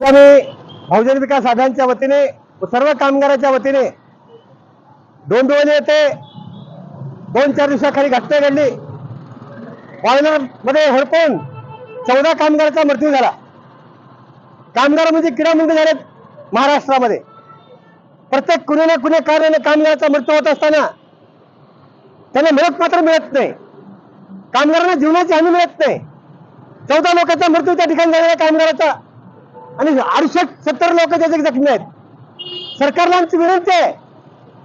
आम्ही बहुजन विकास आघाडीच्या वतीने सर्व कामगारांच्या वतीने दोन दोन येथे दोन चार दिवसाखाली घटना घडली. बॉयलरमध्ये हडपून चौदा कामगारांचा मृत्यू झाला. कामगार म्हणजे किडामुंडे झालेत महाराष्ट्रामध्ये. प्रत्येक कुणी ना कुणी कारणाने कामगाराचा मृत्यू होत असताना त्यांना मदत मात्र मिळत नाही. कामगारांना जीवनाची हमी मिळत नाही. चौदा लोकांचा मृत्यू त्या ठिकाणी झालेला कामगाराचा आणि अडुसष्ट सत्तर लोक त्याचे जखमी आहेत. सरकारला आमची विनंती आहे.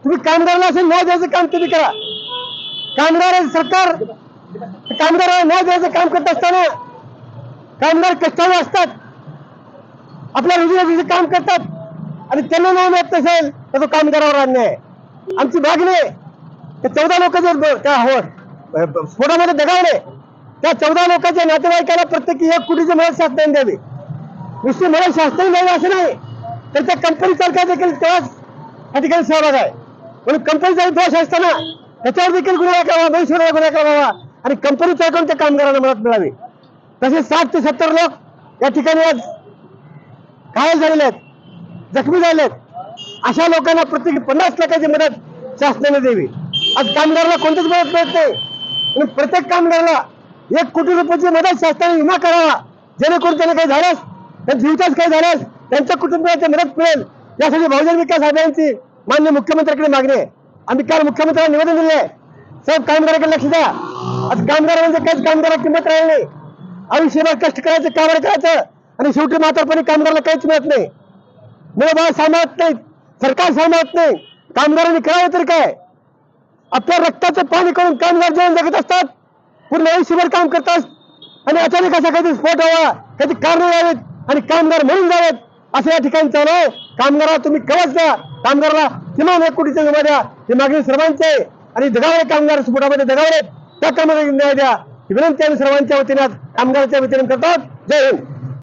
तुम्ही कामगारांना असेल न्याय द्यायचं काम तुम्ही करा. कामगार सरकार. कामगारांना न्याय द्यायचं काम करत असताना कामगार कष्टाने असतात. आपल्या रोजीरोटीचे काम करतात. आणि त्यांना न्याय मिळत नसेल तर तो कामगारावर अन्याय आहे. आमची मागणी आहे ते चौदा लोक जर त्या हो स्फोटामध्ये दगावले त्या चौदा लोकांच्या नातेवाईकाला प्रत्येकी एक कोटीची मदत शासनाने द्यावी. नुसती मला शासनाने नाही असं नाही. तर त्या कंपनी चालका देखील तेव्हाच या ठिकाणी सहभाग आहे. म्हणून कंपनीचा दोष असताना त्याच्यावर देखील गुन्हा करावा मनुष्यवर गुन्हा करावा आणि कंपनी चालकून त्या कामगारांना मदत मिळावी. तसेच साठ ते सत्तर लोक या ठिकाणी आज घायल झालेले आहेत जखमी झालेले आहेत. अशा लोकांना प्रत्येकी पन्नास लाखाची मदत शासनाने द्यावी. आज कामगाराला कोणतीच मदत मिळत नाही. म्हणून प्रत्येक कामगाराला एक कोटी रुपयाची मदत शासनाने विमा करावा जेणेकरून त्याने काही झाल्यास त्यांच्या काय झाल्यास त्यांच्या कुटुंबियांची मदत मिळेल. यासाठी बहुजन विकास आघाडीची मान्य मुख्यमंत्र्यांकडे मागणी आहे. आम्ही काल मुख्यमंत्र्यांना निवेदन दिले साहेब कामगाराकडे लक्ष द्या. आज कामगार म्हणजे काहीच कामगारा किंमत राहिली नाही. आयुष्यभर कष्ट करायचं कामगार करायचं आणि शेवटी म्हातारपणी कामगाराला काहीच मिळत नाही. मुलं बाळ सांभाळत नाही सरकार सांभाळत नाही. कामगारांनी करावं तरी काय? आपल्या रक्ताचं पाणी करून कामगार जेवण जगत असतात. पूर्ण आयुष्यभर काम करतात. आणि अचानक असा कधी स्फोट व्हावा कधी कारण यावेत. आणि कामगार म्हणून जावेत. असं या ठिकाणी चालू आहे. कामगाराला तुम्ही कवच द्या. कामगाराला किमान एक कोटीचा विमा द्या. ही मागणी सर्वांची आहे. आणि दगावले कामगार स्फोटामध्ये दगावले त्या कामाला न्याय द्या. ही विनंती आम्ही सर्वांच्या वतीने आज कामगाराच्या वतीने करतात जय हिंद.